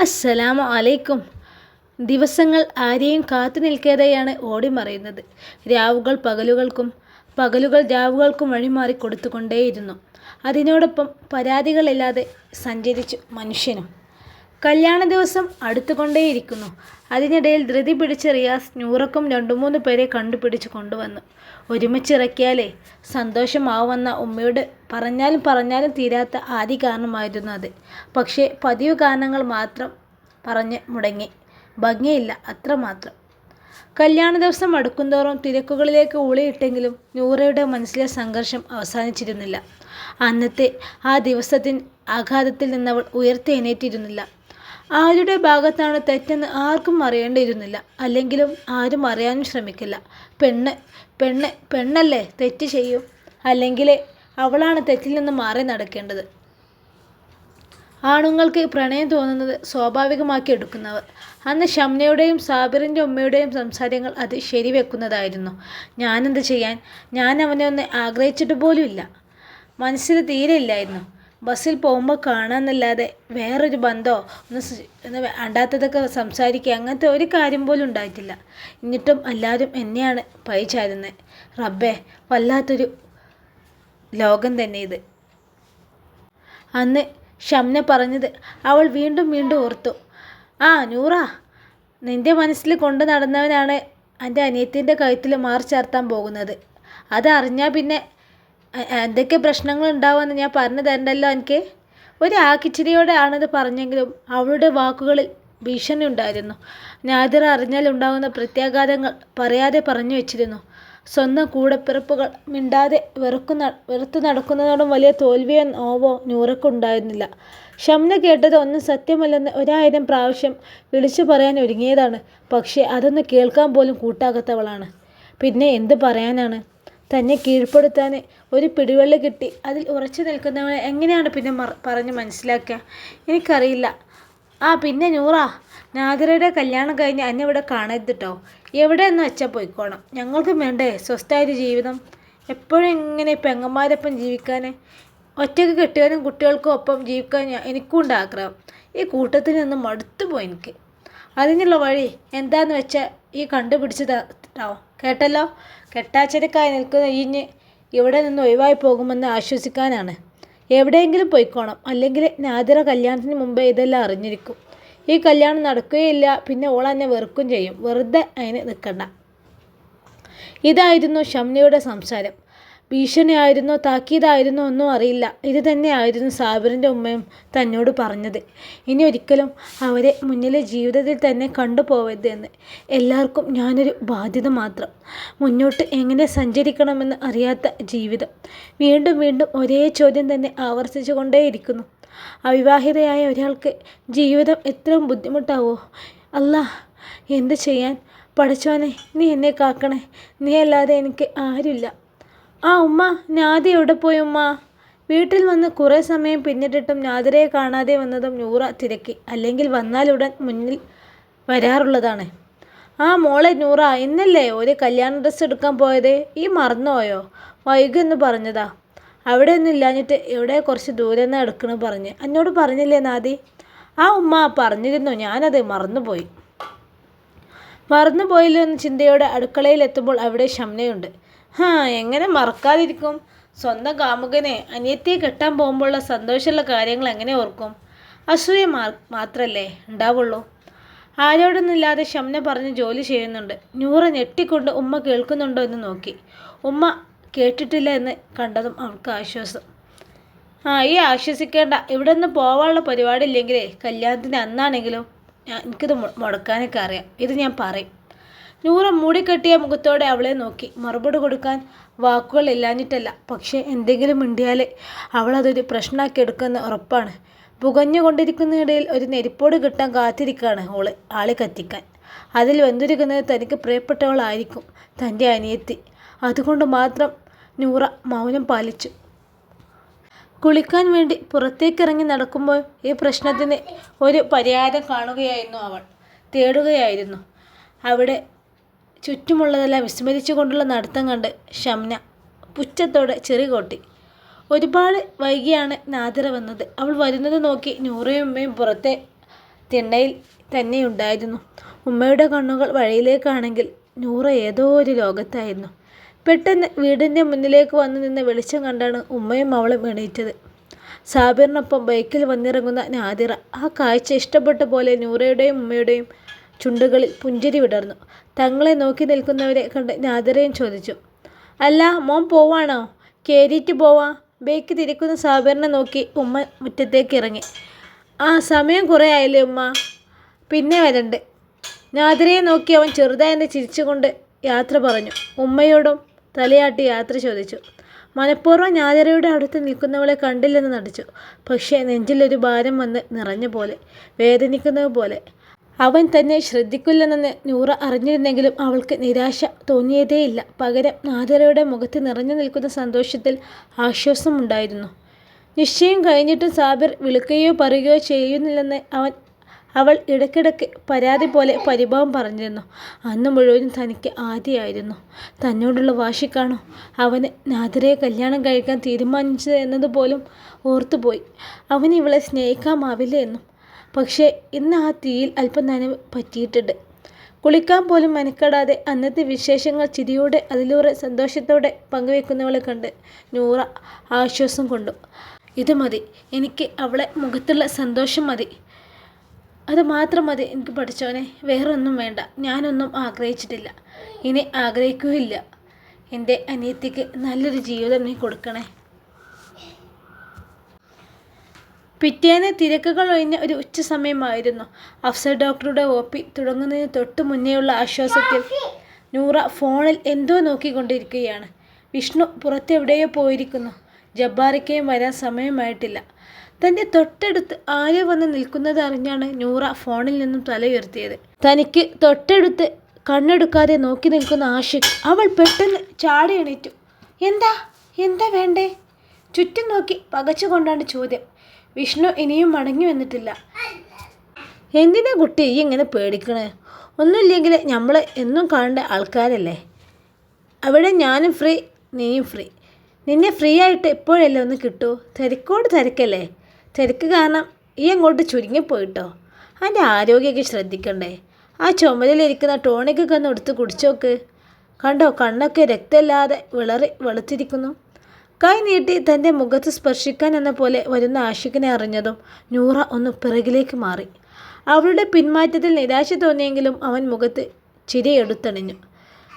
അസ്സലാമു അലൈക്കും. ദിവസങ്ങൾ ആരെയും കാത്തു നിൽക്കാതെയാണ് ഓടിമറയുന്നത്. രാവുകൾ പകലുകൾക്കും പകലുകൾ രാവുകൾക്കും വഴിമാറി കൊടുത്തുകൊണ്ടേയിരുന്നു. അതിനോടൊപ്പം പരാതികളില്ലാതെ സഞ്ചരിച്ചു മനുഷ്യനും. കല്യാണ ദിവസം അടുത്തുകൊണ്ടേയിരിക്കുന്നു. അതിനിടയിൽ ധൃതി പിടിച്ച റിയാസ് നൂറക്കും രണ്ടു മൂന്ന് പേരെ കണ്ടുപിടിച്ച് കൊണ്ടുവന്നു. ഒരുമിച്ചിറക്കിയാലേ സന്തോഷമാവുമെന്ന ഉമ്മയോട് പറഞ്ഞാലും പറഞ്ഞാലും തീരാത്ത ആദ്യ കാരണമായിരുന്നു അത്. പക്ഷേ പതിവ് കാരണങ്ങൾ മാത്രം പറഞ്ഞ് മുടങ്ങി. ഭംഗിയില്ല അത്രമാത്രം. കല്യാണ ദിവസം അടുക്കുന്തോറും തിരക്കുകളിലേക്ക് ഊളിയിട്ടെങ്കിലും നൂറയുടെ മനസ്സിലെ സംഘർഷം അവസാനിച്ചിരുന്നില്ല. അന്നത്തെ ആ ദിവസത്തിൻ ആഘാതത്തിൽ നിന്നവൾ ഉയർത്തെഴുന്നേറ്റിരുന്നില്ല ആരുടെ ഭാഗത്താണ് തെറ്റെന്ന് ആർക്കും അറിയേണ്ടിയിരുന്നില്ല. അല്ലെങ്കിലും ആരും അറിയാനും ശ്രമിക്കില്ല. പെണ്ണ് പെണ്ണ് പെണ്ണല്ലേ തെറ്റ് ചെയ്യും? അല്ലെങ്കിൽ അവളാണ് തെറ്റിൽ നിന്ന് മാറി നടക്കേണ്ടത്. ആണുങ്ങൾക്ക് പ്രണയം തോന്നുന്നത് സ്വാഭാവികമാക്കി എടുക്കുന്നവർ. അന്ന് ഷംനയുടെയും സാബിറിന്റെ ഉമ്മയുടെയും സംസാരങ്ങൾ അത് ശരിവെക്കുന്നതായിരുന്നു. ഞാനെന്ത് ചെയ്യാൻ? ഞാൻ അവനെ ഒന്ന് ആഗ്രഹിച്ചിട്ട് പോലുമില്ല. മനസ്സിൽ തീരെ ഇല്ലായിരുന്നു. ബസ്സിൽ പോകുമ്പോൾ കാണാമെന്നല്ലാതെ വേറൊരു ബന്ധമോ ഒന്ന് വേണ്ടാത്തതൊക്കെ സംസാരിക്കുക അങ്ങനത്തെ ഒരു കാര്യം പോലും ഉണ്ടായിട്ടില്ല. എന്നിട്ടും എല്ലാവരും എന്നെയാണ് പഴി ചാരുന്നത് റബ്ബേ വല്ലാത്തൊരു ലോകം തന്നെ ഇത്. അന്ന് ഷംന പറഞ്ഞത് അവൾ വീണ്ടും വീണ്ടും ഓർത്തു. ആ നൂറ നിന്റെ മനസ്സിൽ കൊണ്ടു നടന്നവനാണ് എന്റെ അനിയത്തിന്റെ കഴുത്തിൽ മാറി പോകുന്നത്. അതറിഞ്ഞാൽ പിന്നെ എന്തൊക്കെ പ്രശ്നങ്ങൾ ഉണ്ടാവുമെന്ന് ഞാൻ പറഞ്ഞു തരണ്ടല്ലോ എനിക്ക് ഒരു ആക്കിച്ചിരിയോടെ ആണിത് പറഞ്ഞെങ്കിലും അവളുടെ വാക്കുകളിൽ ഭീഷണി ഉണ്ടായിരുന്നു. നാദിർ അറിഞ്ഞാൽ ഉണ്ടാകുന്ന പ്രത്യാഘാതങ്ങൾ പറയാതെ പറഞ്ഞു വെച്ചിരുന്നു. സ്വന്തം കൂടപ്പിറപ്പുകൾ മിണ്ടാതെ വെറുക്കുന്ന വെറുത്തു നടക്കുന്നതോടും വലിയ തോൽവിയോ നോവോ നൂറക്കുണ്ടായിരുന്നില്ല ഷംന കേട്ടത് ഒന്നും സത്യമല്ലെന്ന് ഒരായിരം പ്രാവശ്യം വിളിച്ചു പറയാൻ ഒരുങ്ങിയതാണ്. പക്ഷേ അതൊന്ന് കേൾക്കാൻ പോലും കൂട്ടാകാത്തവളാണ്. പിന്നെ എന്ത് പറയാനാണ്? തന്നെ കീഴ്പ്പെടുത്താൻ ഒരു പിടിവള്ളി കിട്ടി. അതിൽ ഉറച്ചു നിൽക്കുന്നവനെ എങ്ങനെയാണ് പിന്നെ മറ പറഞ്ഞ് മനസ്സിലാക്കുക? എനിക്കറിയില്ല. ആ പിന്നെ നൂറാ നാദിറയുടെ കല്യാണം കഴിഞ്ഞ് എന്നെ ഇവിടെ കാണരുത് കേട്ടോ എവിടെയെന്ന് വെച്ചാൽ പോയിക്കോണം. ഞങ്ങൾക്കും വേണ്ടേ സ്വസ്ഥമായൊരു ജീവിതം? എപ്പോഴും ഇങ്ങനെ പെങ്ങന്മാരൊപ്പം ജീവിക്കാൻ? ഒറ്റയ്ക്ക് കെട്ടിയവനും കുട്ടികൾക്കും ഒപ്പം ജീവിക്കാൻ എനിക്കും ഉണ്ട് ആഗ്രഹം. ഈ കൂട്ടത്തിൽ നിന്ന് മടുത്തു പോയി എനിക്ക്. അതിനുള്ള വഴി എന്താന്ന് വെച്ചാൽ ഈ കണ്ടുപിടിച്ച് തരാമോ കേട്ടല്ലോ? കെട്ടാച്ചരക്കായി നിൽക്കുന്ന ഈഞ്ഞ് ഇവിടെ നിന്ന് ഒഴിവായി പോകുമെന്ന് ആശ്വസിക്കാനാണ്. എവിടെയെങ്കിലും പോയിക്കോണം. അല്ലെങ്കിൽ നാദിറ കല്യാണത്തിന് മുമ്പേ ഇതെല്ലാം അറിഞ്ഞിരിക്കും. ഈ കല്യാണം നടക്കുകയില്ല. പിന്നെ ഓൾ എന്നെ വെറുക്കും ചെയ്യും. വെറുതെ അതിന് നിൽക്കണ്ട. ഇതായിരുന്നു ഷംനയുടെ സംസാരം. ഭീഷണിയായിരുന്നോ താക്കീതായിരുന്നോ ഒന്നും അറിയില്ല. ഇത് തന്നെയായിരുന്നു സാബിറിന്റെ ഉമ്മയും തന്നോട് പറഞ്ഞത്. ഇനി ഒരിക്കലും അവരെ മുന്നിലെ ജീവിതത്തിൽ തന്നെ കണ്ടുപോകരുത് എന്ന്. എല്ലാവർക്കും ഞാനൊരു ബാധ്യത മാത്രം. മുന്നോട്ട് എങ്ങനെ സഞ്ചരിക്കണമെന്ന് അറിയാത്ത ജീവിതം. വീണ്ടും വീണ്ടും ഒരേ ചോദ്യം തന്നെ ആവർത്തിച്ചു കൊണ്ടേയിരിക്കുന്നു അവിവാഹിതയായ ഒരാൾക്ക് ജീവിതം എത്രയും ബുദ്ധിമുട്ടാവോ? അല്ല എന്ത് ചെയ്യാൻ? പഠിച്ചോനെ നീ എന്നെ കാക്കണേ. നീ അല്ലാതെ എനിക്ക് ആരുമില്ല. ആ ഉമ്മ നാദി എവിടെ പോയി ഉമ്മ? വീട്ടിൽ വന്ന് കുറേ സമയം പിന്നിട്ടിട്ടും നാദിരയെ കാണാതെ വന്നതും നൂറ തിരക്കി. അല്ലെങ്കിൽ വന്നാലുടൻ മുന്നിൽ വരാറുള്ളതാണ്. ആ മോളെ നൂറ ഇന്നല്ലേ ഒരു കല്യാണ ഡ്രസ്സ് എടുക്കാൻ പോയത്? ഈ മറന്നുപോയോ? വൈകുമെന്ന് പറഞ്ഞതാ. അവിടെ ഒന്നും ഇല്ലാഞ്ഞിട്ട് എവിടെ കുറച്ച് ദൂരെ നിന്ന് എടുക്കണം പറഞ്ഞ്. എന്നോട് പറഞ്ഞില്ലേ നാദി? ആ ഉമ്മ പറഞ്ഞിരുന്നു. ഞാനത് മറന്നുപോയി. മറന്നുപോയില്ലോ എന്ന ചിന്തയോടെ അടുക്കളയിൽ എത്തുമ്പോൾ അവിടെ ഷംനയുണ്ട് ഹാ എങ്ങനെ മറക്കാതിരിക്കും? സ്വന്തം കാമുകനെ അനിയത്തിയെ കെട്ടാൻ പോകുമ്പോഴുള്ള സന്തോഷമുള്ള കാര്യങ്ങൾ എങ്ങനെ ഓർക്കും? അസൂയ മാത്രല്ലേ ഉണ്ടാവുള്ളൂ. ആരോടൊന്നുമില്ലാതെ ഷംന പറഞ്ഞ് ജോലി ചെയ്യുന്നുണ്ട്. നൂറ ഞെട്ടിക്കൊണ്ട് ഉമ്മ കേൾക്കുന്നുണ്ടോ എന്ന് നോക്കി. ഉമ്മ കേട്ടിട്ടില്ല എന്ന് കണ്ടതും അവൾക്ക് ആശ്വാസം. ആ ഈ ആശ്വസിക്കേണ്ട. ഇവിടെ നിന്ന് പോവാനുള്ള പരിപാടി ഇല്ലെങ്കിലേ കല്യാണത്തിന് അന്നാണെങ്കിലും എനിക്കിത് മുടക്കാനൊക്കെ അറിയാം. ഇത് ഞാൻ പറയും. നൂറ മൂടിക്കെട്ടിയ മുഖത്തോടെ അവളെ നോക്കി. മറുപടി കൊടുക്കാൻ വാക്കുകൾ ഇല്ലാഞ്ഞിട്ടല്ല. പക്ഷേ എന്തെങ്കിലും മിണ്ടിയാൽ അവളതൊരു പ്രശ്നമാക്കി എടുക്കുന്ന ഉറപ്പാണ്. പുകഞ്ഞുകൊണ്ടിരിക്കുന്നതിനിടയിൽ ഒരു നെരിപ്പോട് കിട്ടാൻ കാത്തിരിക്കുകയാണ് ഓൾ ആളെ കത്തിക്കാൻ. അതിൽ വെന്തിരിക്കുന്നത് തനിക്ക് പ്രിയപ്പെട്ടവളായിരിക്കും തന്റെ അനിയത്തി. അതുകൊണ്ട് മാത്രം നൂറ മൗനം പാലിച്ചു. കുളിക്കാൻ വേണ്ടി പുറത്തേക്ക് ഇറങ്ങി നടക്കുമ്പോൾ ഈ പ്രശ്നത്തിന് ഒരു പരിഹാരം കാണുകയായിരുന്നു അവൾ തേടുകയായിരുന്നു. അവിടെ ചുറ്റുമുള്ളതെല്ലാം വിസ്മരിച്ചു കൊണ്ടുള്ള നടത്തം കണ്ട് ഷംന പുച്ഛത്തോടെ ചെറി കൊട്ടി ഒരുപാട് വൈകിയാണ് നാദിറ വന്നത് അവൾ വരുന്നത് നോക്കി നൂറയും ഉമ്മയും പുറത്തെ തിണ്ണയിൽ തന്നെയുണ്ടായിരുന്നു. ഉമ്മയുടെ കണ്ണുകൾ വഴിയിലേക്കാണെങ്കിൽ നൂറ ഏതോ ഒരു ലോകത്തായിരുന്നു. പെട്ടെന്ന് വീടിന്റെ മുന്നിലേക്ക് വന്നു നിന്ന് വെളിച്ചം കണ്ടാണ് ഉമ്മയും അവളും എണീറ്റത്. സാബിറിനൊപ്പം ബൈക്കിൽ വന്നിറങ്ങുന്ന നാദിറ. ആ കാഴ്ച ഇഷ്ടപ്പെട്ട പോലെ നൂറയുടെയും ഉമ്മയുടെയും ചുണ്ടുകളിൽ പുഞ്ചിരി വിടർന്നു. തങ്ങളെ നോക്കി നിൽക്കുന്നവരെ കണ്ട് നാദിറയും ചോദിച്ചു: "അല്ല മോൻ പോവാണോ? കയറിയിട്ട് പോവാം. " ബേക്ക് തിരിക്കുന്ന സാബിറിനെ നോക്കി ഉമ്മ മുറ്റത്തേക്ക് ഇറങ്ങി. "ആ സമയം കുറേ ആയില്ലേ ഉമ്മ പിന്നെ വരണ്ട്. " നാദിറയെ നോക്കി അവൻ ചെറുതായെന്ന് ചിരിച്ചുകൊണ്ട് യാത്ര പറഞ്ഞു. ഉമ്മയോടും തലയാട്ടി യാത്ര ചോദിച്ചു. മനഃപൂർവം ഞാതിരയുടെ അടുത്ത് നിൽക്കുന്നവളെ കണ്ടില്ലെന്ന് നടിച്ചു. പക്ഷേ നെഞ്ചിലൊരു ഭാരം വന്ന് നിറഞ്ഞ പോലെ, വേദനിക്കുന്നത് പോലെ. അവൻ തന്നെ ശ്രദ്ധിക്കില്ലെന്ന് നൂറ അറിഞ്ഞിരുന്നെങ്കിലും അവൾക്ക് നിരാശ തോന്നിയതേയില്ല. പകരം നാദിറയുടെ മുഖത്ത് നിറഞ്ഞു നിൽക്കുന്ന സന്തോഷത്തിൽ ആശ്വാസമുണ്ടായിരുന്നു. നിശ്ചയം കഴിഞ്ഞിട്ടും സാബിർ വിളിക്കുകയോ പറയുകയോ ചെയ്യുന്നില്ലെന്ന് അവൻ അവൾ ഇടയ്ക്കിടയ്ക്ക് പരാതി പോലെ പരിഭവം പറഞ്ഞിരുന്നു. അന്ന് മുഴുവനും തനിക്ക് ആദ്യമായിരുന്നു തന്നോടുള്ള വാശിക്കാണോ അവന് നാദരയെ കല്യാണം കഴിക്കാൻ തീരുമാനിച്ചത് എന്നതുപോലും ഓർത്തുപോയി. അവൻ ഇവളെ സ്നേഹിക്കാമാവില്ല എന്നും. പക്ഷേ ഇന്ന് ആ തീയിൽ അല്പം നനവ് പറ്റിയിട്ടുണ്ട്. കുളിക്കാൻ പോലും മെനക്കെടാതെ അന്നത്തെ വിശേഷങ്ങൾ ചിരിയോടെ അതിലൂടെ സന്തോഷത്തോടെ പങ്കുവെക്കുന്നവളെ കണ്ട് നൂറ ആശ്വാസം കൊണ്ടു. "ഇത് മതി. എനിക്ക് അവളെ മുഖത്തുള്ള സന്തോഷം മതി. അത് മാത്രം മതി എനിക്ക് പഠിച്ചവനെ വേറൊന്നും വേണ്ട. ഞാനൊന്നും ആഗ്രഹിച്ചിട്ടില്ല. ഇനി ആഗ്രഹിക്കുകയില്ല എന്റെ അനിയത്തിക്ക് നല്ലൊരു ജീവിതം നീ കൊടുക്കണേ. " പിറ്റേന്ന് തിരക്കുകൾ ഒഴിഞ്ഞ ഒരു ഉച്ച സമയമായിരുന്നു അഫ്സർ ഡോക്ടറുടെ ഒ. പി. തുടങ്ങുന്നതിന് തൊട്ടു മുന്നേയുള്ള ആശ്വാസത്തിൽ നൂറ ഫോണിൽ എന്തോ നോക്കിക്കൊണ്ടിരിക്കുകയാണ്. വിഷ്ണു പുറത്തെവിടെയോ പോയിരിക്കുന്നു. ജബ്ബാറിക്കയും വരാൻ സമയമായിട്ടില്ല. തന്റെ തൊട്ടടുത്ത് ആരെ വന്ന് നിൽക്കുന്നത് അറിഞ്ഞാണ് നൂറ ഫോണിൽ നിന്നും തലയുയർത്തിയത്. തനിക്ക് തൊട്ടടുത്ത് കണ്ണെടുക്കാതെ നോക്കി നിൽക്കുന്ന ആഷിഖ്. അവൾ പെട്ടെന്ന് ചാടി എണീറ്റു. "എന്താ? എന്താ വേണ്ടേ? " ചുറ്റും നോക്കി പകച്ചുകൊണ്ടാണ് ചോദ്യം. വിഷ്ണു ഇനിയും മടങ്ങി വന്നിട്ടില്ല. "എന്തിനാ കുട്ടി ഈ ഇങ്ങനെ പേടിക്കണേ? ഒന്നുമില്ലെങ്കിൽ നമ്മൾ എന്നും കാണേണ്ട ആൾക്കാരല്ലേ. അവിടെ ഞാനും ഫ്രീ നീയും ഫ്രീ. നിന്നെ ഫ്രീ ആയിട്ട് എപ്പോഴല്ലേ ഒന്ന് കിട്ടൂ. തിരക്കോട് തിരക്കല്ലേ. തിരക്ക് കാരണം ഈ അങ്ങോട്ട് ചുരുങ്ങിപ്പോയിട്ടോ. അതിന്റെ ആരോഗ്യമൊക്കെ ശ്രദ്ധിക്കണ്ടേ. ആ ചുമലിലിരിക്കുന്ന ടോണിക്കൊക്കെ ഒന്ന് എടുത്ത് കുടിച്ചോക്ക്. കണ്ടോ കണ്ണൊക്കെ രക്തമില്ലാതെ വിളറി വെളുത്തിരിക്കുന്നു. " കൈ നീട്ടി തന്റെ മുഖത്ത് സ്പർശിക്കാൻ എന്ന പോലെ വരുന്ന ആഷിഖിനെ അറിഞ്ഞതും നൂറ ഒന്ന് പിറകിലേക്ക് മാറി. അവളുടെ പിന്മാറ്റത്തിൽ നിരാശ തോന്നിയെങ്കിലും അവൻ മുഖത്ത് ചിരിയെടുത്തണിഞ്ഞു.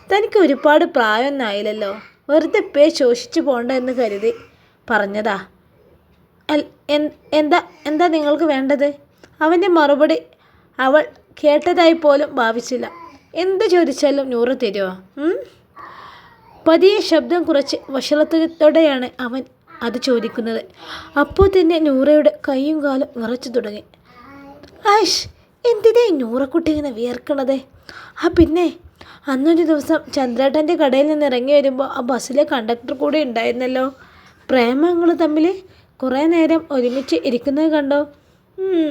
"തനിക്ക് ഒരുപാട് പ്രായമൊന്നായില്ലല്ലോ വെറുതെ പേ ശോഷിച്ചു പോണ്ട എന്ന് കരുതി പറഞ്ഞതാ. എന്താ എന്താ നിങ്ങൾക്ക് വേണ്ടത്? " അവന്റെ മറുപടി അവൾ കേട്ടതായി പോലും ഭാവിച്ചില്ല. "എന്ത് ചോദിച്ചാലും നൂറ് തരുവോ? ഉം. " പതിയെ ശബ്ദം കുറച്ച് വഷളത്വത്തോടെയാണ് അവൻ അത് ചോദിക്കുന്നത്. അപ്പോൾ തന്നെ നൂറയുടെ കൈയും കാലും വിറച്ചു തുടങ്ങി. ആഷ് എന്തിനാ നൂറക്കുട്ടി ഇങ്ങനെ വിയർക്കണത്? ആ പിന്നെ അന്നൊരു ദിവസം ചന്ദ്രേട്ടന്റെ കടയിൽ നിന്ന് ഇറങ്ങി വരുമ്പോൾ ആ ബസ്സിലെ കണ്ടക്ടർ കൂടെ ഉണ്ടായിരുന്നല്ലോ. പ്രേമങ്ങൾ തമ്മിൽ കുറേ നേരം ഒരുമിച്ച് ഇരിക്കുന്നത് കണ്ടോ? ഇപ്പോൾ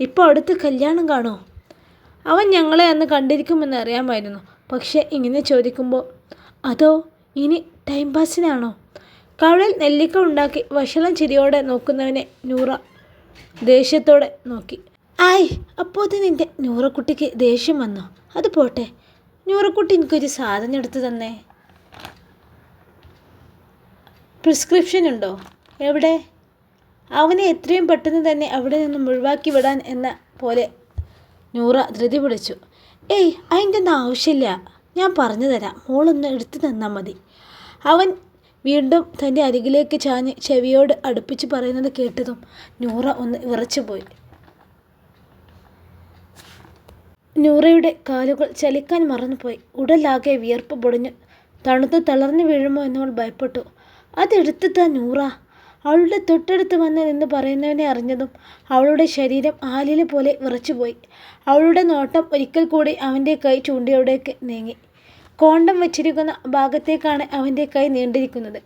ഇപ്പൊ അടുത്ത് കല്യാണം കാണോ? " അവൻ ഞങ്ങളെ അന്ന് കണ്ടിരിക്കുമെന്ന് അറിയാമായിരുന്നു. പക്ഷേ ഇങ്ങനെ ചോദിക്കുമ്പോൾ. "അതോ ഇനി ടൈം പാസിനാണോ? " കവളിൽ നെല്ലിക്ക ഉണ്ടാക്കി വഷളം ചിരിയോടെ നോക്കുന്നവനെ നൂറ ദേഷ്യത്തോടെ നോക്കി. "ആയ് അപ്പോൾ നിന്റെ നൂറക്കുട്ടിക്ക് ദേഷ്യം വന്നോ? അത് പോട്ടെ. നൂറക്കുട്ടി എനിക്കൊരു സാധനം എടുത്തു തന്നേ. പ്രിസ്ക്രിപ്ഷൻ ഉണ്ടോ? എവിടെ? " അവനെ എത്രയും പെട്ടെന്ന് തന്നെ അവിടെ നിന്നും ഒഴിവാക്കി വിടാൻ എന്ന പോലെ നൂറ ധൃതി പിടിച്ചു. "ഏയ് അതിന്റെ ഒന്നും ആവശ്യമില്ല. ഞാൻ പറഞ്ഞു തരാം. മോളൊന്ന് എടുത്തു തന്നാൽ മതി. " അവൻ വീണ്ടും തന്റെ അരികിലേക്ക് ചാഞ്ഞ് ചെവിയോട് അടുപ്പിച്ച് പറയുന്നത് കേട്ടതും നൂറ ഒന്ന് വിറച്ചുപോയി. നൂറയുടെ കാലുകൾ ചലിക്കാൻ മറന്നുപോയി. ഉടലാകെ വിയർപ്പ് പൊടിഞ്ഞു തണുത്ത് തളർന്നു വീഴുമോ എന്നവൾ ഭയപ്പെട്ടു. "അത് എടുത്ത് താ നൂറ. " അവളുടെ തൊട്ടടുത്ത് വന്ന് നിന്ന് പറയുന്നവനെ അറിഞ്ഞതും അവളുടെ ശരീരം ആലില പോലെ വിറച്ചുപോയി. അവളുടെ നോട്ടം ഒരിക്കൽ കൂടി അവന്റെ കൈ ചൂണ്ടയോടേക്ക് നീങ്ങി. കോണ്ടം വെച്ചിരിക്കുന്ന ഭാഗത്തേക്കാണ് അവന്റെ കൈ നീണ്ടിരിക്കുന്നത്.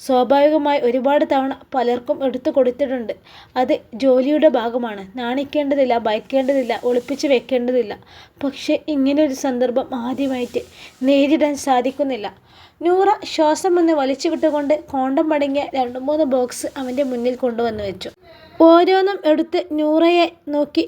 സ്വാഭാവികമായി ഒരുപാട് തവണ പലർക്കും എടുത്തു കൊടുത്തിട്ടുണ്ട്. അത് ജോലിയുടെ ഭാഗമാണ്. നാണിക്കേണ്ടതില്ല. ഭയക്കേണ്ടതില്ല. ഒളിപ്പിച്ചു വെക്കേണ്ടതില്ല. പക്ഷേ ഇങ്ങനെയൊരു സന്ദർഭം ആദ്യമായിട്ട് നേരിടാൻ സാധിക്കുന്നില്ല. നൂറ ശ്വാസം ഒന്ന് വലിച്ചു വിട്ടുകൊണ്ട് കോണ്ടം അടങ്ങിയ രണ്ടുമൂന്ന് ബോക്സ് അവന്റെ മുന്നിൽ കൊണ്ടുവന്ന് വെച്ചു. ഓരോന്നും എടുത്ത് നൂറയെ നോക്കി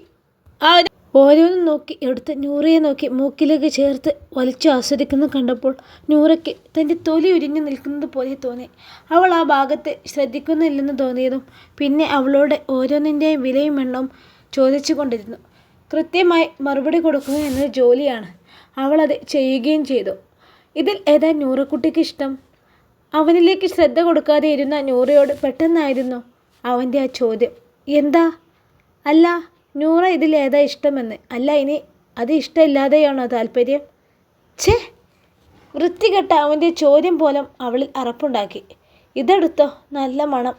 ആ ഓരോന്നും നോക്കി എടുത്ത് നൂറയെ നോക്കി മൂക്കിലേക്ക് ചേർത്ത് വലിച്ചു ആസ്വദിക്കുന്നത് കണ്ടപ്പോൾ നൂറയ്ക്ക് തന്റെ തൊലി ഉരിഞ്ഞു നിൽക്കുന്നത് പോലെ തോന്നി. അവൾ ആ ഭാഗത്തെ ശ്രദ്ധിക്കുന്നില്ലെന്ന് തോന്നിയതും പിന്നെ അവളോട് ഓരോന്നിന്റെയും വിലയും എണ്ണവും ചോദിച്ചു കൊണ്ടിരുന്നു. കൃത്യമായി മറുപടി കൊടുക്കുക എന്നത് ജോലിയാണ്. അവളത് ചെയ്യുകയും ചെയ്തു. ഇതിൽ ഏതാ നൂറക്കുട്ടിക്ക് ഇഷ്ടം? അവനിലേക്ക് ശ്രദ്ധ കൊടുക്കാതെ ഇരുന്ന നൂറയോട് പെട്ടെന്നായിരുന്നു അവന്റെ ആ ചോദ്യം. എന്താ? അല്ല നൂറ ഇതിൽ ഏതാ ഇഷ്ടമെന്ന്? അല്ല ഇനി അത് ഇഷ്ടമില്ലാതെയാണോ താല്പര്യം? ഛേ വൃത്തികെട്ട അവന്റെ ചോദ്യം പോലും അവളിൽ അറപ്പുണ്ടാക്കി. ഇതെടുത്തോ? നല്ല മണം.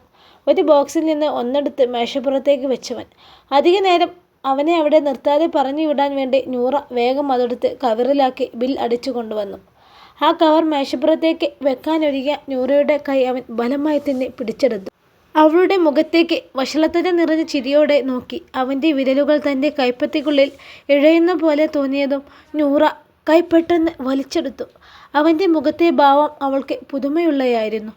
ഒരു ബോക്സിൽ നിന്ന് ഒന്നെടുത്ത് മേശപ്പുറത്തേക്ക് വെച്ചവൻ. അധിക നേരം അവനെ അവിടെ നിർത്താതെ പറഞ്ഞു വിടാൻ വേണ്ടി നൂറ വേഗം അതെടുത്ത് കവറിലാക്കി ബിൽ അടിച്ചു കൊണ്ടുവന്നു. ആ കവർ മേശപ്പുറത്തേക്ക് വെക്കാനൊരുങ്ങിയ നൂറയുടെ കൈ അവൻ ബലമായി തന്നെ പിടിച്ചെടുത്തു. അവളുടെ മുഖത്തേക്ക് വഷളത്തര നിറഞ്ഞ ചിരിയോടെ നോക്കി. അവന്റെ വിരലുകൾ തന്റെ കൈപ്പത്തിക്കുള്ളിൽ ഇഴയുന്ന പോലെ തോന്നിയതും നൂറ കൈ പെട്ടെന്ന് വലിച്ചെടുത്തു. അവന്റെ മുഖത്തെ ഭാവം അവൾക്ക് പുതുമയുള്ളയായിരുന്നു.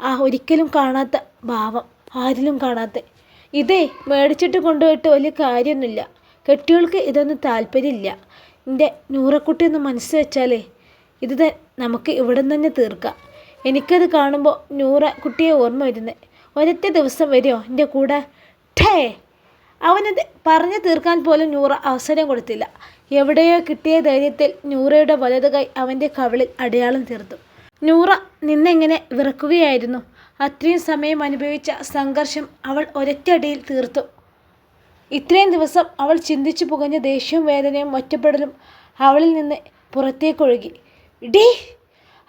ആ ഒരിക്കലും കാണാത്ത ഭാവം ആരിലും കാണാത്ത. ഇതേ മേടിച്ചിട്ട് കൊണ്ടുപോയിട്ട് വലിയ കാര്യമൊന്നുമില്ല. കെട്ടികൾക്ക് ഇതൊന്നും താല്പര്യമില്ല. എന്റെ നൂറക്കുട്ടി ഒന്ന് മനസ്സ് വെച്ചാലേ ഇത് നമുക്ക് ഇവിടെ തന്നെ തീർക്കാം. എനിക്കത് കാണുമ്പോൾ നൂറ കുട്ടിയെ ഓർമ്മ വരുന്നത് ഒരൊറ്റ ദിവസം വരുമോ എന്റെ കൂടെ? ഠേ അവനത് പറഞ്ഞു തീർക്കാൻ പോലും നൂറ അവസരം കൊടുത്തില്ല. എവിടെയോ കിട്ടിയ ധൈര്യത്തിൽ നൂറയുടെ വലത് കൈ അവന്റെ കവിളിൽ അടയാളം തീർത്തു. നൂറ നിന്നെങ്ങനെ വിറക്കുകയായിരുന്നു? അത്രയും സമയം അനുഭവിച്ച സംഘർഷം അവൾ ഒരൊറ്റടിയിൽ തീർത്തു. ഇത്രയും ദിവസം അവൾ ചിന്തിച്ചു പുകഞ്ഞ ദേഷ്യവും വേദനയും ഒറ്റപ്പെടലും അവളിൽ നിന്ന് പുറത്തേക്കൊഴുകി. ഡീ!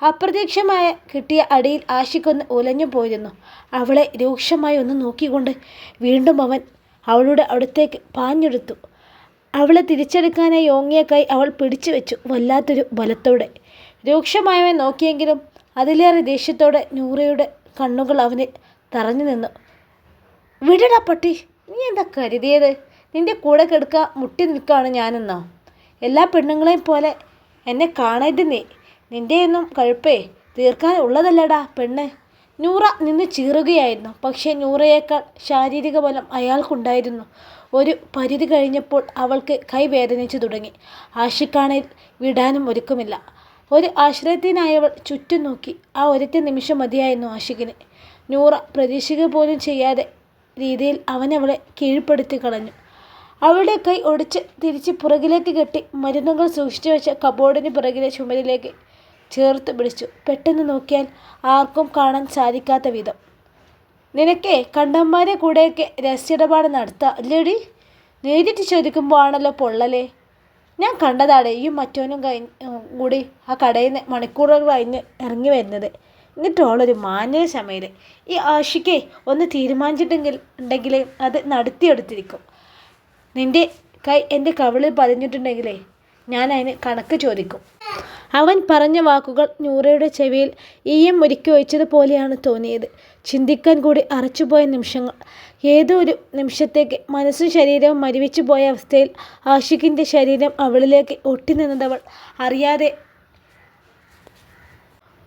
അപ്രതീക്ഷമായ കിട്ടിയ അടിയിൽ ആശിക്കൊന്ന് ഉലഞ്ഞു പോയിരുന്നു. അവളെ രൂക്ഷമായി ഒന്ന് നോക്കിക്കൊണ്ട് വീണ്ടും അവൻ അവളുടെ അടുത്തേക്ക് പാഞ്ഞെടുത്തു. അവളെ തിരിച്ചെടുക്കാനായി ഓങ്ങിയ കൈ അവൾ പിടിച്ചു വെച്ചു വല്ലാത്തൊരു ബലത്തോടെ. രൂക്ഷമായവൻ നോക്കിയെങ്കിലും അതിലേറെ ദേഷ്യത്തോടെ നൂറയുടെ കണ്ണുകൾ അവന് തറഞ്ഞു നിന്നു. വിടടാ പട്ടി നീ എന്താ കരുതിയത്? നിന്റെ കൂടെ കിടക്കുക മുട്ടി നിൽക്കുകയാണ് ഞാനെന്നോ? എല്ലാ പെണ്ണുങ്ങളെയും പോലെ എന്നെ കാണരുത് നീ. നിന്റെയൊന്നും കഴുപ്പേ തീർക്കാൻ ഉള്ളതല്ലടാ പെണ്ണ്. നൂറ നിന്ന് ചീറുകയായിരുന്നു. പക്ഷേ നൂറയേക്കാൾ ശാരീരിക ബലം അയാൾക്കുണ്ടായിരുന്നു. ഒരു പരിധി കഴിഞ്ഞപ്പോൾ അവൾക്ക് കൈ വേദനിച്ചു തുടങ്ങി. ആഷിക്കാണേൽ വിടാനും ഒരുക്കമില്ല. ഒരു ആശ്രയത്തിനായവൾ ചുറ്റും നോക്കി. ആ ഒരൊറ്റ നിമിഷം മതിയായിരുന്നു ആഷിഖിന് നൂറ പ്രതീക്ഷിക്കുക പോലും ചെയ്യാതെ രീതിയിൽ അവനവളെ കീഴ്പ്പെടുത്തി കളഞ്ഞു. അവളുടെ കൈ ഒടിച്ച് തിരിച്ച് പുറകിലേക്ക് കെട്ടി മരുന്നുകൾ സൂക്ഷിച്ചു വെച്ച കബോർഡിന് പുറകിലെ ചുമരിലേക്ക് ചേർത്ത് പിടിച്ചു. പെട്ടെന്ന് നോക്കിയാൽ ആർക്കും കാണാൻ സാധിക്കാത്ത വിധം. നിനക്കേ കണ്ടന്മാരെ കൂടെയൊക്കെ രഹസ്യടപാട് നടത്താം അല്ലേടി? നേരിട്ട് ചോദിക്കുമ്പോൾ ആണല്ലോ പൊള്ളലേ. ഞാൻ കണ്ടതാടെ ഈ മറ്റോനും കഴിഞ്ഞ് കൂടി ആ കടയിൽ നിന്ന് മണിക്കൂറുകൾ കഴിഞ്ഞ് ഇറങ്ങി വരുന്നത്. എന്നിട്ട് ഓളൊരു മാന്യ ശമയിൽ ഈ ആഷിക്കേ ഒന്ന് തീരുമാനിച്ചിട്ടെങ്കിൽ ഉണ്ടെങ്കിൽ അത് നടത്തിയെടുത്തിരിക്കും. നിന്റെ കൈ എന്റെ കവിളിൽ പതിഞ്ഞിട്ടുണ്ടെങ്കിലേ ഞാൻ അതിന് കണക്ക് ചോദിക്കും. അവൻ പറഞ്ഞ വാക്കുകൾ നൂറയുടെ ചെവിയിൽ ഈയം ഒരുക്കി വെച്ചതുപോലെയാണ് തോന്നിയത്. ചിന്തിക്കാൻ കൂടി അറച്ചുപോയ നിമിഷങ്ങൾ. ഏതോ ഒരു നിമിഷത്തേക്ക് മനസ്സും ശരീരവും മരിവിച്ചു പോയ അവസ്ഥയിൽ ആഷിഖിന്റെ ശരീരം അവളിലേക്ക് ഒട്ടി നിന്നതവൾ അറിയാതെ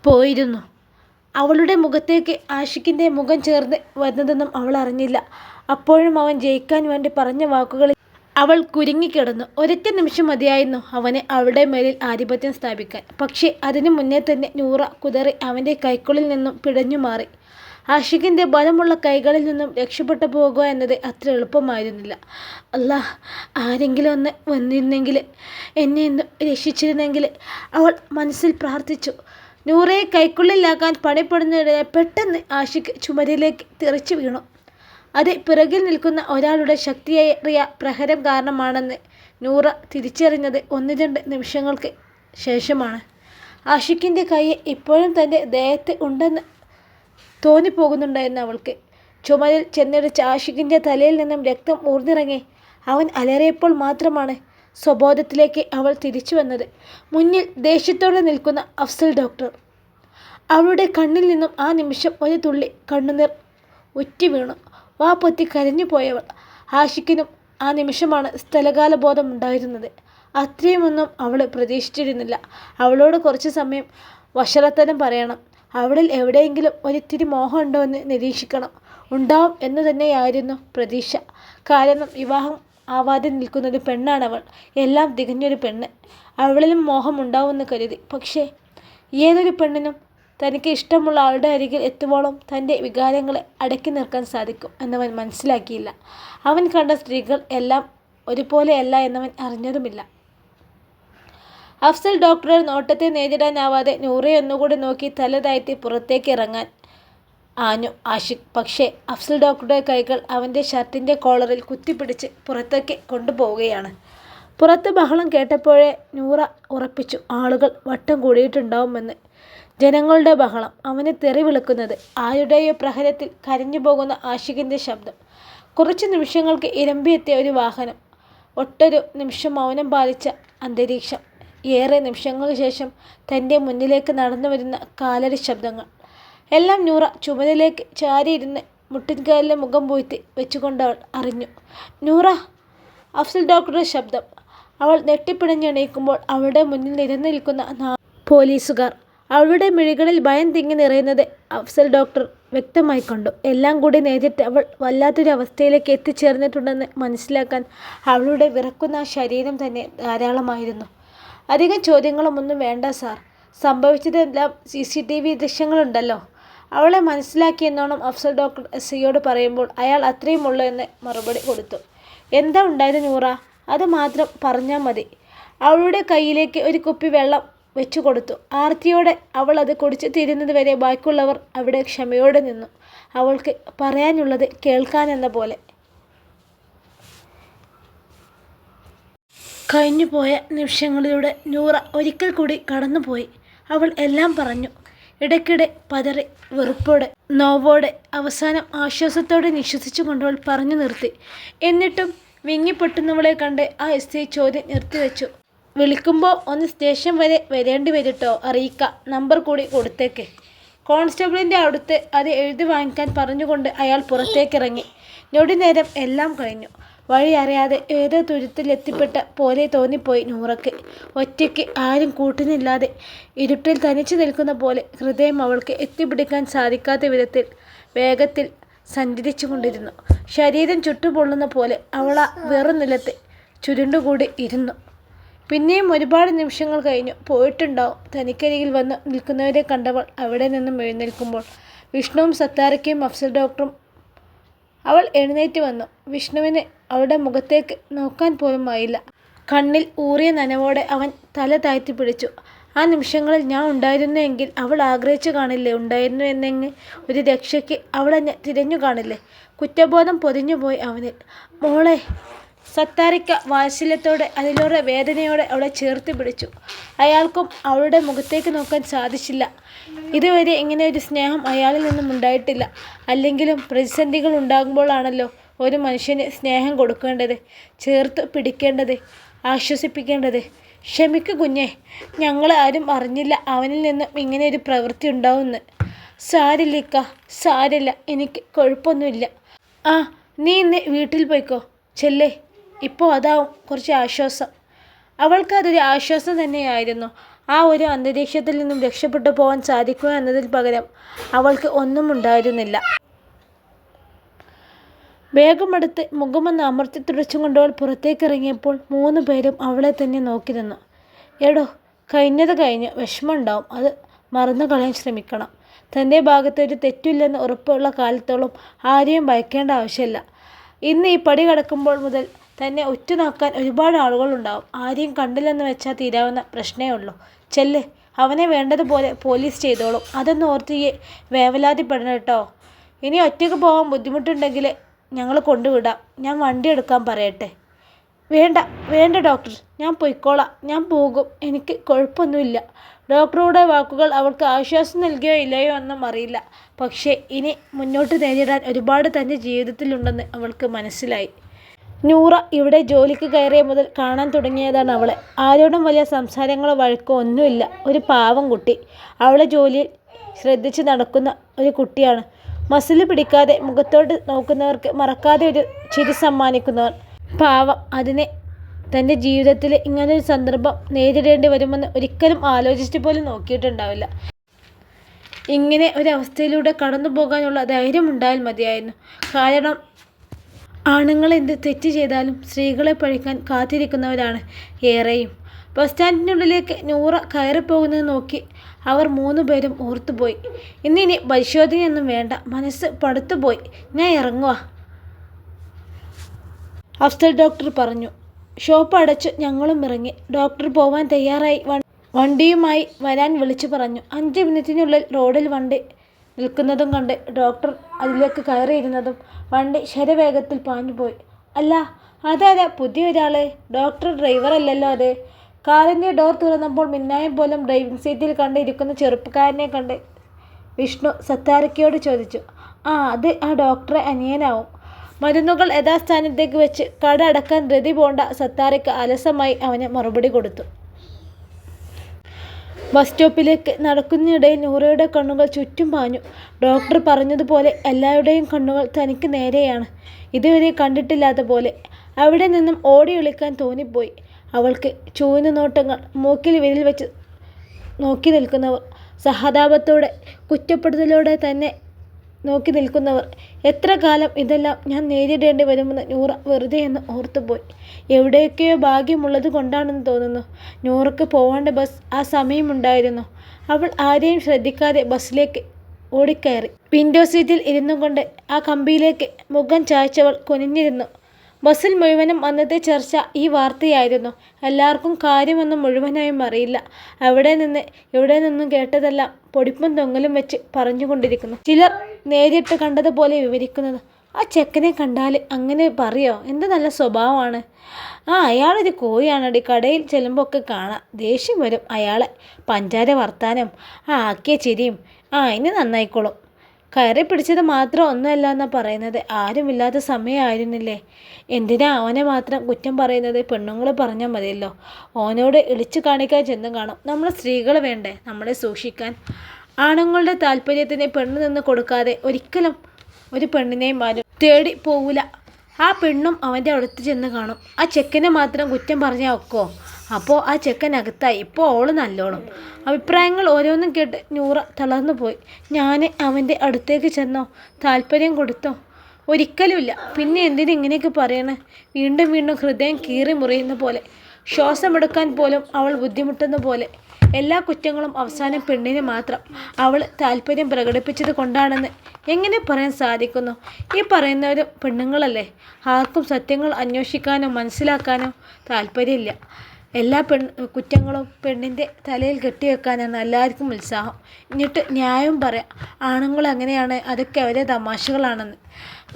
പോയിരുന്നു. അവളുടെ മുഖത്തേക്ക് ആഷിഖിന്റെ മുഖം ചേർന്ന് വരുന്നതൊന്നും അവൾ അറിഞ്ഞില്ല. അപ്പോഴും അവൻ ജയിക്കാൻ വേണ്ടി പറഞ്ഞ വാക്കുകളിൽ അവൾ കുരുങ്ങിക്കിടന്നു. ഒരൊറ്റ നിമിഷം മതിയായിരുന്നു അവന് അവളുടെ മേലിൽ ആധിപത്യം സ്ഥാപിക്കാൻ. പക്ഷേ അതിനു മുന്നേ തന്നെ നൂറ കുതറി അവന്റെ കൈക്കുള്ളിൽ നിന്നും പിടഞ്ഞു മാറി. ആഷിഖിന്റെ ബലമുള്ള കൈകളിൽ നിന്നും രക്ഷപ്പെട്ടു പോകുക എന്നത് അത്ര എളുപ്പമായിരുന്നില്ല. അല്ല ആരെങ്കിലും ഒന്ന് വന്നിരുന്നെങ്കിൽ എന്നെ ഒന്ന് രക്ഷിച്ചിരുന്നെങ്കിൽ അവൾ മനസ്സിൽ പ്രാർത്ഥിച്ചു. നൂറയെ കൈക്കുള്ളിലാക്കാൻ പണിപ്പെടുന്നതിനിടെ പെട്ടെന്ന് ആഷിഖ് ചുമരിലേക്ക് തെറിച്ചു വീണു. അത് പിറകിൽ നിൽക്കുന്ന ഒരാളുടെ ശക്തിയേറിയ പ്രഹരം കാരണമാണെന്ന് നൂറ തിരിച്ചറിഞ്ഞത് ഒന്ന് രണ്ട് നിമിഷങ്ങൾക്ക് ശേഷമാണ്. ആഷിഖിന്റെ കൈ ഇപ്പോഴും തന്റെ ദേഹത്ത് ഉണ്ടെന്ന് തോന്നിപ്പോകുന്നുണ്ടായിരുന്നു അവൾക്ക് ചുമലിൽ ചെന്നിടിച്ച ആഷിഖിന്റെ തലയിൽ നിന്നും രക്തം ഊർന്നിറങ്ങി. അവൻ അലറിയപ്പോൾ മാത്രമാണ് സ്വബോധത്തിലേക്ക് അവൾ തിരിച്ചു വന്നത്. മുന്നിൽ ദേഷ്യത്തോടെ നിൽക്കുന്ന അഫ്സൽ ഡോക്ടർ. അവളുടെ കണ്ണിൽ നിന്നും ആ നിമിഷം ഒരു തുള്ളി കണ്ണുനീർ ഉറ്റി വീണു. വാ പൊത്തി കരഞ്ഞു പോയവൾ. ആഷിക്കിനും ആ നിമിഷമാണ് സ്ഥലകാല ബോധം ഉണ്ടായിരുന്നത്. അത്രയുമൊന്നും അവൾ പ്രതീക്ഷിച്ചിരുന്നില്ല. അവളോട് കുറച്ച് സമയം വഷളത്തനം പറയണം. അവളിൽ എവിടെയെങ്കിലും ഒരിത്തിരി മോഹമുണ്ടോ എന്ന് നിരീക്ഷിക്കണം. ഉണ്ടാവും എന്ന് തന്നെയായിരുന്നു പ്രതീക്ഷ. കാരണം വിവാഹം ആവാതെ നിൽക്കുന്നൊരു പെണ്ണാണവൾ. എല്ലാം തികഞ്ഞൊരു പെണ്ണ്. അവളിലും മോഹം ഉണ്ടാവുമെന്ന് കരുതി. പക്ഷേ ഏതൊരു പെണ്ണിനും തനിക്ക് ഇഷ്ടമുള്ള ആളുടെ അരികിൽ എത്തുവോളം തന്റെ വികാരങ്ങളെ അടക്കി നിർക്കാൻ സാധിക്കും എന്നവൻ മനസ്സിലാക്കിയില്ല. അവൻ കണ്ട സ്ത്രീകൾ എല്ലാം ഒരുപോലെയല്ല എന്നവൻ അറിഞ്ഞതുമില്ല. അഫ്സൽ ഡോക്ടറുടെ നോട്ടത്തെ നേരിടാനാവാതെ നൂറെ ഒന്നുകൂടി നോക്കി തല പുറത്തേക്ക് ഇറങ്ങാൻ ആഞ്ഞു ആഷിഖ്. പക്ഷേ അഫ്സൽ ഡോക്ടറുടെ കൈകൾ അവന്റെ ഷർട്ടിന്റെ കോളറിൽ കുത്തിപ്പിടിച്ച് പുറത്തേക്ക് കൊണ്ടുപോവുകയാണ്. പുറത്ത് ബഹളം കേട്ടപ്പോഴേ നൂറ ഉറപ്പിച്ചു ആളുകൾ വട്ടം കൂടിയിട്ടുണ്ടാവുമെന്ന് ജനങ്ങളുടെ ബഹളം അവനെ തെറി വിളിക്കുന്നത് ആരുടെയോ പ്രഹരത്തിൽ കരഞ്ഞു പോകുന്ന ആഷിഖിന്റെ ശബ്ദം. കുറച്ച് നിമിഷങ്ങൾക്ക് ഇരമ്പിയെത്തിയ ഒരു വാഹനം ഒട്ടൊരു നിമിഷം മൗനം പാലിച്ച അന്തരീക്ഷം ഏറെ നിമിഷങ്ങൾക്ക് ശേഷം തന്റെ മുന്നിലേക്ക് നടന്നു വരുന്ന കാലടി ശബ്ദങ്ങൾ. എല്ലാം നൂറ ചുമലിലേക്ക് ചാരിയിരുന്ന് മുട്ടിൻകാലിലെ മുഖം പൂഴ്ത്തി വെച്ചുകൊണ്ട് അവൾ അറിഞ്ഞു. നൂറ അഫ്സൽ ഡോക്ടറുടെ ശബ്ദം. അവൾ ഞെട്ടിപ്പിണഞ്ഞെണീക്കുമ്പോൾ അവളുടെ മുന്നിൽ നിരന്നു നിൽക്കുന്ന പോലീസുകാർ അവളുടെ മിഴികളിൽ ഭയം തിങ്ങി നിറയുന്നത് അഫ്സൽ ഡോക്ടർ വ്യക്തമായി കണ്ടു. എല്ലാം കൂടി നേരിട്ട് അവൾ വല്ലാത്തൊരു അവസ്ഥയിലേക്ക് എത്തിച്ചേർന്നിട്ടുണ്ടെന്ന് മനസ്സിലാക്കാൻ അവളുടെ വിറക്കുന്ന ശരീരം തന്നെ ധാരാളമായിരുന്നു. അധികം ചോദ്യങ്ങളൊന്നും വേണ്ട സാർ. സംഭവിച്ചതെല്ലാം സി സി ടി വി ദൃശ്യങ്ങളുണ്ടല്ലോ. അവളെ മനസ്സിലാക്കിയെന്നോണം അഫ്സൽ ഡോക്ടർ എസ് സിയോട് പറയുമ്പോൾ അയാൾ അത്രയും ഉള്ളൂ എന്ന് മറുപടി കൊടുത്തു. എന്താ ഉണ്ടായത് നൂറ? അത് മാത്രം പറഞ്ഞാൽ മതി. അവളുടെ കയ്യിലേക്ക് ഒരു കുപ്പി വെള്ളം വെച്ചു കൊടുത്തു ആർത്തിയോടെ അവൾ അത് കുടിച്ച് തീരുന്നത് വരെ ബാക്കിയുള്ളവർ അവിടെ ക്ഷമയോടെ നിന്നു. അവൾക്ക് പറയാനുള്ളത് കേൾക്കാനെന്ന പോലെ. കഴിഞ്ഞുപോയ നിമിഷങ്ങളിലൂടെ നൂറ ഒരിക്കൽ കൂടി കടന്നുപോയി. അവൾ എല്ലാം പറഞ്ഞു. ഇടയ്ക്കിടെ പതറി വെറുപ്പോടെ നോവോടെ അവസാനം ആശ്വാസത്തോടെ നിശ്വസിച്ചു കൊണ്ടവൾ പറഞ്ഞു നിർത്തി. എന്നിട്ടും വിങ്ങിപ്പൊട്ടുന്നവളെ കണ്ട് ആ എസ് ചോദ്യം നിർത്തിവെച്ചു. വിളിക്കുമ്പോൾ ഒന്ന് സ്റ്റേഷൻ വരെ വരേണ്ടി വരും കേട്ടോ അറിയിക്കാം. നമ്പർ കൂടി കൊടുത്തേക്ക്. കോൺസ്റ്റബിളിന്റെ അടുത്ത് അത് എഴുതി വാങ്ങിക്കാൻ പറഞ്ഞുകൊണ്ട് അയാൾ പുറത്തേക്കിറങ്ങി. ഞൊടിനേരം എല്ലാം കഴിഞ്ഞു. വഴി അറിയാതെ ഏതോ തുരുത്തിലെത്തിപ്പെട്ട പോലെ തോന്നിപ്പോയി നൂറയ്ക്ക് ഒറ്റയ്ക്ക് ആരും കൂട്ടിനില്ലാതെ ഇരുട്ടിൽ തനിച്ചു നിൽക്കുന്ന പോലെ ഹൃദയം അവൾക്ക് എത്തിപ്പിടിക്കാൻ സാധിക്കാത്ത വിധത്തിൽ വേഗത്തിൽ സഞ്ചരിച്ചു കൊണ്ടിരുന്നു ശരീരം ചുട്ടുപൊള്ളുന്ന പോലെ അവൾ ആ വെറും നിലത്ത് ചുരുണ്ടുകൂടി ഇരുന്നു. പിന്നെയും ഒരുപാട് നിമിഷങ്ങൾ കഴിഞ്ഞു. പോയിട്ടുണ്ടാവും. തനിക്കരികിൽ വന്ന് നിൽക്കുന്നവരെ കണ്ടവൾ അവിടെ നിന്നും എഴുന്നേൽക്കുമ്പോൾ വിഷ്ണുവും സത്താരയ്ക്കും അഫ്സൽ ഡോക്ടറും അവൾ എഴുന്നേറ്റ് വന്നു. വിഷ്ണുവിനെ അവളുടെ മുഖത്തേക്ക് നോക്കാൻ പോലും ആയില്ല. കണ്ണിൽ ഊറിയ നനവോടെ അവൻ തല താഴ്ത്തി പിടിച്ചു. ആ നിമിഷങ്ങളിൽ ഞാൻ ഉണ്ടായിരുന്നുവെങ്കിൽ അവൾ ആഗ്രഹിച്ചു കാണില്ലേ? ഉണ്ടായിരുന്നു എന്നെങ്ങ്? ഒരു രക്ഷയ്ക്ക് അവളെന്നെ തിരഞ്ഞു കാണില്ലേ? കുറ്റബോധം പൊതിഞ്ഞുപോയി അവനിൽ. മോളെ സത്താരിക്ക വാത്സല്യത്തോടെ അതിലേറെ വേദനയോടെ അവളെ ചേർത്ത് പിടിച്ചു. അയാൾക്കും അവളുടെ മുഖത്തേക്ക് നോക്കാൻ സാധിച്ചില്ല. ഇതുവരെ ഇങ്ങനെ ഒരു സ്നേഹം അയാളിൽ നിന്നും ഉണ്ടായിട്ടില്ല. അല്ലെങ്കിലും പ്രതിസന്ധികൾ ഉണ്ടാകുമ്പോഴാണല്ലോ ഒരു മനുഷ്യന് സ്നേഹം കൊടുക്കേണ്ടത് ചേർത്ത് പിടിക്കേണ്ടത് ആശ്വസിപ്പിക്കേണ്ടത്. ക്ഷമിക്കു കുഞ്ഞെ ഞങ്ങൾ ആരും അറിഞ്ഞില്ല അവനിൽ നിന്നും ഇങ്ങനെ ഒരു പ്രവൃത്തി ഉണ്ടാവുമെന്ന്. സാരില്ലിക്ക സാരില്ല എനിക്ക് കുഴപ്പമൊന്നുമില്ല ആ നീ ഇന്ന് വീട്ടിൽ പോയിക്കോ. ചെല്ലേ. ഇപ്പോൾ അതാവും കുറച്ച് ആശ്വാസം. അവൾക്കതൊരു ആശ്വാസം തന്നെയായിരുന്നു. ആ ഒരു അന്തരീക്ഷത്തിൽ നിന്നും രക്ഷപ്പെട്ടു പോകാൻ സാധിക്കുക എന്നതിൽ പകരം അവൾക്ക് ഒന്നും ഉണ്ടായിരുന്നില്ല. വേഗമെടുത്ത് മുഖമൊന്ന് അമർത്തി തുടച്ചും കൊണ്ടവൾ പുറത്തേക്ക് ഇറങ്ങിയപ്പോൾ മൂന്ന് പേരും അവളെ തന്നെ നോക്കി നിന്നു. എടോ കഴിഞ്ഞത് കഴിഞ്ഞ് വിഷമമുണ്ടാവും. അത് മറന്നു കളയാൻ ശ്രമിക്കണം. തന്റെ ഭാഗത്ത് ഒരു തെറ്റില്ലെന്ന് ഉറപ്പുള്ള കാലത്തോളം ആരെയും ഭയക്കേണ്ട ആവശ്യമില്ല. ഇന്ന് ഈ പടി കടക്കുമ്പോൾ മുതൽ തന്നെ ഉറ്റുനോക്കാൻ ഒരുപാട് ആളുകളുണ്ടാവും. ആരെയും കണ്ടില്ലെന്ന് വെച്ചാൽ തീരാവുന്ന പ്രശ്നമേ ഉള്ളൂ. ചെല്ല് അവനെ വേണ്ടതുപോലെ പോലീസ് ചെയ്തോളും. അതൊന്നും ഓർത്ത് ഈ വേവലാതിപ്പെടണം കേട്ടോ. ഇനി ഒറ്റയ്ക്ക് പോകാൻ ബുദ്ധിമുട്ടുണ്ടെങ്കിൽ ഞങ്ങൾ കൊണ്ടുവിടാം. ഞാൻ വണ്ടി എടുക്കാൻ പറയട്ടെ. വേണ്ട വേണ്ട ഡോക്ടർ. ഞാൻ പൊയ്ക്കോളാം. ഞാൻ പോകും. എനിക്ക് കുഴപ്പമൊന്നുമില്ല. ഡോക്ടറുടെ വാക്കുകൾ അവൾക്ക് ആശ്വാസം നൽകിയോ ഇല്ലയോ എന്നും അറിയില്ല. പക്ഷേ ഇനി മുന്നോട്ട് നേരിടാൻ ഒരുപാട് തന്റെ ജീവിതത്തിലുണ്ടെന്ന് അവൾക്ക് മനസ്സിലായി. നൂറ ഇവിടെ ജോലിക്ക് കയറിയ മുതൽ കാണാൻ തുടങ്ങിയതാണ് അവളെ. ആരോടും വലിയ സംസാരങ്ങളോ വഴക്കോ ഒന്നുമില്ല. ഒരു പാവം കുട്ടി. അവളെ ജോലിയിൽ ശ്രദ്ധിച്ച് നടക്കുന്ന ഒരു കുട്ടിയാണ്. മസിൽ പിടിക്കാതെ മുഖത്തോട്ട് നോക്കുന്നവർക്ക് മറക്കാതെ ഒരു ചിരി സമ്മാനിക്കുന്നവർ പാവം. അതിനെ തന്റെ ജീവിതത്തിൽ ഇങ്ങനൊരു സന്ദർഭം നേരിടേണ്ടി വരുമെന്ന് ഒരിക്കലും ആലോചിച്ചിട്ട് പോലും നോക്കിയിട്ടുണ്ടാവില്ല. ഇങ്ങനെ ഒരവസ്ഥയിലൂടെ കടന്നു പോകാനുള്ള ധൈര്യം ഉണ്ടായാൽ മതിയായിരുന്നു. കാരണം ആണുങ്ങൾ എന്ത് തെറ്റ് ചെയ്താലും സ്ത്രീകളെ പഴിക്കാൻ കാത്തിരിക്കുന്നവരാണ് ഏറെയും. ബസ് സ്റ്റാൻഡിനുള്ളിലേക്ക് നൂറ കയറിപ്പോകുന്നത് നോക്കി അവർ മൂന്നുപേരും ഓർത്തുപോയി. ഇന്നിനി പരിശോധനയൊന്നും വേണ്ട മനസ്സ് പടുത്തുപോയി. ഞാൻ ഇറങ്ങുക അഫ്സൽ ഡോക്ടർ പറഞ്ഞു. ഷോപ്പ് അടച്ച് ഞങ്ങളും ഇറങ്ങി. ഡോക്ടർ പോവാൻ തയ്യാറായി. വണ്ടിയുമായി വരാൻ വിളിച്ചു പറഞ്ഞു. അഞ്ച് മിനിറ്റിനുള്ളിൽ റോഡിൽ വണ്ടി നിൽക്കുന്നതും കണ്ട് ഡോക്ടർ അതിലേക്ക് കയറിയിരുന്നതും വണ്ടി ശരവേഗത്തിൽ പാഞ്ഞുപോയി. അല്ല അതാരാ പുതിയ ഒരാളെ. ഡോക്ടർ ഡ്രൈവർ അല്ലല്ലോ അത്. കാറിന്റെ ഡോർ തുറന്നപ്പോൾ മിന്നായം പോലും ഡ്രൈവിംഗ് സീറ്റിൽ കണ്ടിരിക്കുന്ന ചെറുപ്പക്കാരനെ കണ്ട് വിഷ്ണു സത്താരക്കയോട് ചോദിച്ചു ആ അത് ആ ഡോക്ടറെ അനിയനാവും. മരുന്നുകൾ യഥാസ്ഥാനത്തേക്ക് വെച്ച് കട അടക്കാൻ ധൃതി പോണ്ട സത്താരയ്ക്ക് അലസമായി അവന് മറുപടി കൊടുത്തു. ബസ് സ്റ്റോപ്പിലേക്ക് നടക്കുന്നതിനിടയിൽ നൂറയുടെ കണ്ണുകൾ ചുറ്റും പാഞ്ഞു. ഡോക്ടർ പറഞ്ഞതുപോലെ എല്ലാവരുടെയും കണ്ണുകൾ തനിക്ക് നേരെയാണ്. ഇതുവരെ കണ്ടിട്ടില്ലാത്ത പോലെ അവിടെ നിന്നും ഓടി ഒളിക്കാൻ തോന്നിപ്പോയി. അവൾക്ക് ചൂഴ്ന്ന നോട്ടങ്ങൾ മൂക്കിൽ വിരൽ വെച്ച് നോക്കി നിൽക്കുന്നവർ സഹതാപത്തോടെ കുറ്റപ്പെടുത്തലോടെ തന്നെ നോക്കി നിൽക്കുന്നവർ. എത്ര കാലം ഇതെല്ലാം ഞാൻ നേരിടേണ്ടി വരുമെന്ന് നൂറ വെറുതെ ഓർത്തുപോയി. എവിടെയൊക്കെയോ ഭാഗ്യമുള്ളത് കൊണ്ടാണെന്ന് തോന്നുന്നു. നൂറക്ക് പോവേണ്ട ബസ് ആ സമയമുണ്ടായിരുന്നു. അവൾ ആരെയും ശ്രദ്ധിക്കാതെ ബസ്സിലേക്ക് ഓടിക്കയറി. വിൻഡോ സീറ്റിൽ ഇരുന്നു കൊണ്ട് ആ കമ്പിയിലേക്ക് മുഖം ചായച്ചവൾ കുനിഞ്ഞിരുന്നു. ബസ്സിൽ മുഴുവനും അന്നത്തെ ചർച്ച ഈ വാർത്തയായിരുന്നു. എല്ലാവർക്കും കാര്യമൊന്നും മുഴുവനായും അറിയില്ല. അവിടെ നിന്ന് എവിടെ നിന്നും കേട്ടതെല്ലാം പൊടിപ്പും തൊങ്ങലും വെച്ച് പറഞ്ഞുകൊണ്ടിരിക്കുന്നു. ചിലർ നേരിട്ട് കണ്ടതുപോലെ വിവരിക്കുന്നത്. ആ ചെക്കനെ കണ്ടാൽ അങ്ങനെ പറയോ? എന്ത് നല്ല സ്വഭാവമാണ്. ആ അയാളൊരു കോഴിയാണടി. കടയിൽ ചെല്ലുമ്പോൾ ഒക്കെ കാണാം. ദേഷ്യം വരും അയാളെ. പഞ്ചാര വർത്താനം. ആ ആക്കിയ ചിരിയും. ആ ഇനി നന്നായിക്കോളും. കയറി പിടിച്ചത് മാത്രം ഒന്നുമല്ല എന്നാണ് പറയുന്നത്. ആരുമില്ലാത്ത സമയമായിരുന്നില്ലേ? എന്തിനാ അവനെ മാത്രം കുറ്റം പറയുന്നത്? പെണ്ണുങ്ങൾ പറഞ്ഞാൽ മതിയല്ലോ. ഓനോട് ഇളിച്ചു കാണിക്കാൻ ചെന്നും കാണും. നമ്മൾ സ്ത്രീകൾ വേണ്ടേ? നമ്മളെ സൂക്ഷിക്കാൻ. ആണുങ്ങളുടെ താല്പര്യത്തിന് പെണ്ണ് നിന്ന് കൊടുക്കാതെ ഒരിക്കലും ഒരു പെണ്ണിനെയും ആരും തേടി പോവില്ല ആ പെണ്ണും അവന്റെ അടുത്ത് ചെന്ന് കാണും. ആ ചെക്കനെ മാത്രം കുറ്റം പറഞ്ഞാൽ ഒക്കോ അപ്പോൾ ആ ചെക്കൻ അകത്തായി. ഇപ്പോൾ ഓൾ നല്ലോണം. അഭിപ്രായങ്ങൾ ഓരോന്നും കേട്ട് നൂറ തളർന്നു പോയി. ഞാൻ അവന്റെ അടുത്തേക്ക് ചെന്നോ? താല്പര്യം കൊടുത്തോ? ഒരിക്കലുമില്ല. പിന്നെ എന്തിനു ഇങ്ങനെയൊക്കെ പറയണേ? വീണ്ടും വീണ്ടും ഹൃദയം കീറി മുറിയുന്ന പോലെ. ശ്വാസമെടുക്കാൻ പോലും അവൾ ബുദ്ധിമുട്ടുന്ന പോലെ എല്ലാ കുറ്റങ്ങളും അവസാനം പെണ്ണിന് മാത്രം. അവൾ താല്പര്യം പ്രകടിപ്പിച്ചത് കൊണ്ടാണെന്ന് എങ്ങനെ പറയാൻ സാധിക്കുന്നു? ഈ പറയുന്നവരും പെണ്ണുങ്ങളല്ലേ? ആർക്കും സത്യങ്ങൾ അന്വേഷിക്കാനോ മനസ്സിലാക്കാനോ താല്പര്യമില്ല. എല്ലാ പെൺ കുറ്റങ്ങളും പെണ്ണിന്റെ തലയിൽ കെട്ടിവെക്കാനാണ് എല്ലാവർക്കും ഉത്സാഹം. എന്നിട്ട് ന്യായം പറയാം. ആണുങ്ങൾ അങ്ങനെയാണ് അതൊക്കെ അവരെ തമാശകളാണെന്ന്.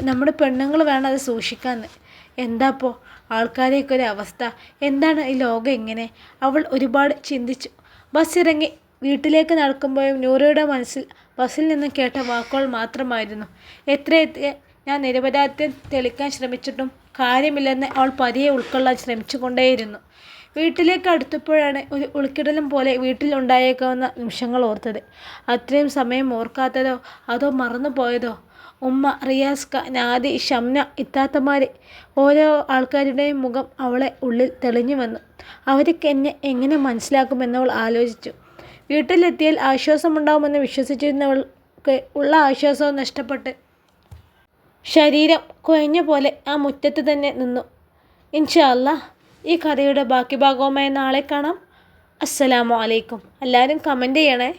നമ്മുടെ പെണ്ണുങ്ങൾ വേണം അത് സൂക്ഷിക്കാമെന്ന് എന്താപ്പോൾ ആൾക്കാരെയൊക്കെ അവസ്ഥ. എന്താണ് ഈ ലോകം എങ്ങനെ അവൾ ഒരുപാട് ചിന്തിച്ചു. ബസ് ഇറങ്ങി വീട്ടിലേക്ക് നടക്കുമ്പോഴും നൂറയുടെ മനസ്സിൽ ബസ്സിൽ നിന്ന് കേട്ട വാക്കുകൾ മാത്രമായിരുന്നു. എത്ര എത്ര ഞാൻ നിരപരാധിത്വം തെളിക്കാൻ ശ്രമിച്ചിട്ടും കാര്യമില്ലെന്ന് അവൾ പതിയെ ഉൾക്കൊള്ളാൻ ശ്രമിച്ചുകൊണ്ടേയിരുന്നു. വീട്ടിലേക്ക് അടുത്തപ്പോഴാണ് ഒരു ഉൾക്കിടലും പോലെ വീട്ടിൽ ഉണ്ടായേക്കാവുന്ന നിമിഷങ്ങൾ ഓർത്തത്. അത്രയും സമയം ഓർക്കാത്തതോ അതോ മറന്നു പോയതോ ഉമ്മ റിയാസ്ക നാദി ഷംന ഇത്താത്തമാർ ഓരോ ആൾക്കാരുടെയും മുഖം അവളെ ഉള്ളിൽ തെളിഞ്ഞു വന്നു. അവർക്ക് എന്നെ എങ്ങനെ മനസ്സിലാക്കുമെന്നവൾ ആലോചിച്ചു. വീട്ടിലെത്തിയാൽ ആശ്വാസമുണ്ടാകുമെന്ന് വിശ്വസിച്ചിരുന്നവൾക്ക് ഉള്ള ആശ്വാസവും നഷ്ടപ്പെട്ട് ശരീരം കുഴഞ്ഞ പോലെ ആ മുറ്റത്ത് തന്നെ നിന്നു. ഇൻഷാ ഈ കഥയുടെ ബാക്കി ഭാഗവുമായി നാളെ കാണാം. അസ്സലാമു അലൈക്കും. എല്ലാവരും കമന്റ് ചെയ്യണേ.